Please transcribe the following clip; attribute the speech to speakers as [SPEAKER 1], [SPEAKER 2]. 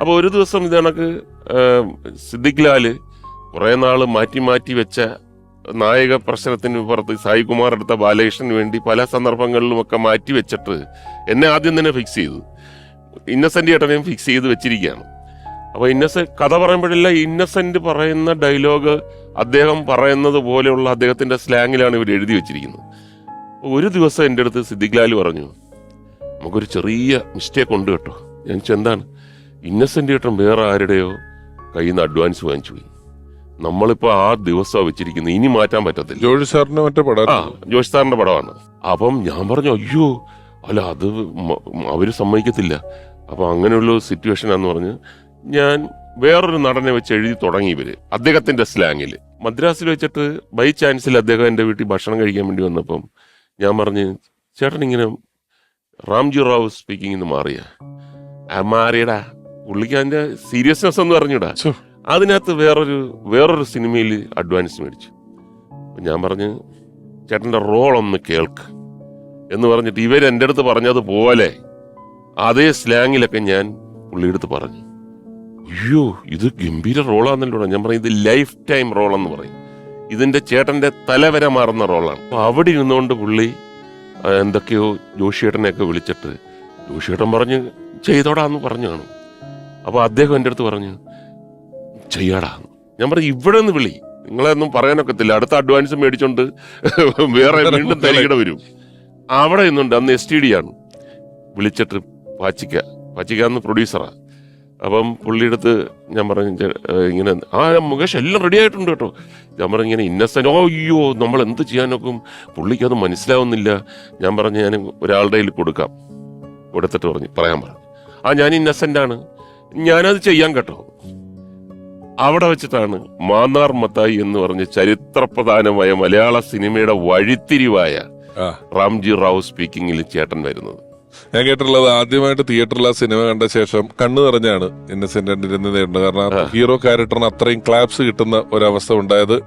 [SPEAKER 1] അപ്പോൾ ഒരു ദിവസം ഇത് കണക്ക് സിദ്ദിഖ് ലാൽ കുറേ നാൾ മാറ്റി മാറ്റി വെച്ച നായക പ്രശ്നത്തിന് പുറത്ത് സായികുമാർ എടുത്ത ബാലകൃഷ്ണന് വേണ്ടി പല സന്ദർഭങ്ങളിലും ഒക്കെ മാറ്റി വെച്ചിട്ട് എന്നെ ആദ്യം തന്നെ ഫിക്സ് ചെയ്തു. ഇന്നസെന്റ് ഏട്ടനെയും ഫിക്സ് ചെയ്ത് വെച്ചിരിക്കുകയാണ്. അപ്പോൾ ഇന്നസെന്റ് കഥ പറയുമ്പോഴല്ല ഇന്നസെന്റ് പറയുന്ന ഡയലോഗ് അദ്ദേഹം പറയുന്നത് പോലെയുള്ള അദ്ദേഹത്തിന്റെ സ്ലാങ്ങിലാണ് ഇവർ എഴുതി വെച്ചിരിക്കുന്നത്. ഒരു ദിവസം എന്റെ അടുത്ത് സിദ്ദിഖ് ലാൽ പറഞ്ഞു നമുക്കൊരു ചെറിയ മിസ്റ്റേക്ക് ഉണ്ട് കേട്ടോ. ഞാൻ എന്താണ്? ഇന്നസെന്റ് ഏട്ടൻ വേറെ ആരുടെയോ കയ്യിൽ നിന്ന് അഡ്വാൻസ് വാങ്ങിച്ചു പോയി. നമ്മളിപ്പോ ആ ദിവസം വെച്ചിരിക്കുന്നത് ഇനി മാറ്റാൻ പറ്റത്തില്ല.
[SPEAKER 2] ജോഷി സാറിന്റെ മറ്റേ പടം
[SPEAKER 1] ആ ജോഷ് സാറിന്റെ പടമാണ്. അപ്പം ഞാൻ പറഞ്ഞു അയ്യോ അല്ല അത് അവർ സമ്മതിക്കത്തില്ല. അപ്പൊ അങ്ങനെയുള്ള സിറ്റുവേഷനാന്ന് പറഞ്ഞ് ഞാൻ വേറൊരു നടനെ വെച്ച് എഴുതി തുടങ്ങി ഇവർ അദ്ദേഹത്തിന്റെ സ്ലാങ്ങിൽ മദ്രാസിൽ വെച്ചിട്ട് ബൈ ചാൻസിൽ അദ്ദേഹം എന്റെ വീട്ടിൽ ഭക്ഷണം കഴിക്കാൻ വേണ്ടി വന്നപ്പം ഞാൻ പറഞ്ഞ് ചേട്ടൻ ഇങ്ങനെ റാംജി റാവു സ്പീക്കിംഗ് എന്ന് മാറിയ. മാറിയടാ. പുള്ളിക്ക് അതിന്റെ സീരിയസ്നെസ് ഒന്നും
[SPEAKER 2] അറിഞ്ഞൂടാ.
[SPEAKER 1] അതിനകത്ത് വേറൊരു വേറൊരു സിനിമയിൽ അഡ്വാൻസ് മേടിച്ചു. ഞാൻ പറഞ്ഞു ചേട്ടന്റെ റോൾ ഒന്ന് കേൾക്ക്. എന്ന് പറഞ്ഞിട്ട് ഇവർ എന്റെ അടുത്ത് പറഞ്ഞതുപോലെ അതേ സ്ലാങ്ങിലൊക്കെ ഞാൻ പുള്ളിയെടുത്ത് പറഞ്ഞു. അയ്യോ ഇത് ഗംഭീര റോളാന്നല്ലോ ഞാൻ പറയും ഇത് ലൈഫ് ടൈം റോളെന്ന് പറയും. ഇതിന്റെ ചേട്ടന്റെ തലവര മാറുന്ന റോളാണ്. അപ്പൊ അവിടെ ഇരുന്നുകൊണ്ട് പുള്ളി എന്തൊക്കെയോ ജോഷിയേട്ടനെയൊക്കെ വിളിച്ചിട്ട് ജോഷിയേട്ടൻ പറഞ്ഞ് ചെയ്തോടാന്ന് പറഞ്ഞു കാണും. അപ്പൊ അദ്ദേഹം എന്റെ അടുത്ത് പറഞ്ഞു ചെയ്യാടാ. ഞാൻ പറഞ്ഞു ഇവിടെ നിന്ന് വിളി. നിങ്ങളെയൊന്നും പറയാനൊക്കത്തില്ല. അടുത്ത അഡ്വാൻസ് മേടിച്ചോണ്ട് വേറെ വീണ്ടും തരികിട വരും. അവിടെ നിന്നുണ്ട്. അന്ന് എസ് ടി ഡി ആണ്. വിളിച്ചിട്ട് പാച്ചിക്ക പാച്ചിക്ക അന്ന് പ്രൊഡ്യൂസറാ അപ്പം പുള്ളിയുടെ അടുത്ത് ഞാൻ പറഞ്ഞു ഇങ്ങനെ ആ മുകേഷ് എല്ലാം റെഡി ആയിട്ടുണ്ട് കേട്ടോ. ഞാൻ പറഞ്ഞു ഇങ്ങനെ ഇന്നസെന്റ് ഓ അയ്യോ നമ്മൾ എന്ത് ചെയ്യാനൊക്കും? പുള്ളിക്ക് അത് മനസ്സിലാവുന്നില്ല. ഞാൻ പറഞ്ഞു ഞാൻ ഒരാളുടെ കയ്യിൽ കൊടുക്കാം. കൊടുത്തിട്ട് പറഞ്ഞു പറയാൻ പറഞ്ഞു ആ ഞാൻ ഇന്നസെന്റ് ആണ്. ഞാനത് ചെയ്യാൻ കേട്ടോ. അവിടെ വെച്ചിട്ടാണ് മാന്നാർ മത്തായി എന്ന് പറഞ്ഞ ചരിത്രപ്രധാനമായ മലയാള സിനിമയുടെ വഴിത്തിരിവായ റാംജി റാവു സ്പീക്കിംഗിൽ ചേട്ടൻ വരുന്നത്.
[SPEAKER 2] ഞാൻ കേട്ടിട്ടുള്ളത് ആദ്യമായിട്ട് തിയേറ്ററിൽ ആ സിനിമ കണ്ട ശേഷം കണ്ണു നിറഞ്ഞാണ് ഇന്നസെന്റ് നേരിടുന്നത്. കാരണം ഹീറോ ക്യാരക്ടറിന് അത്രയും ക്ലാപ്സ് കിട്ടുന്ന ഒരവസ്ഥ ഉണ്ടായത്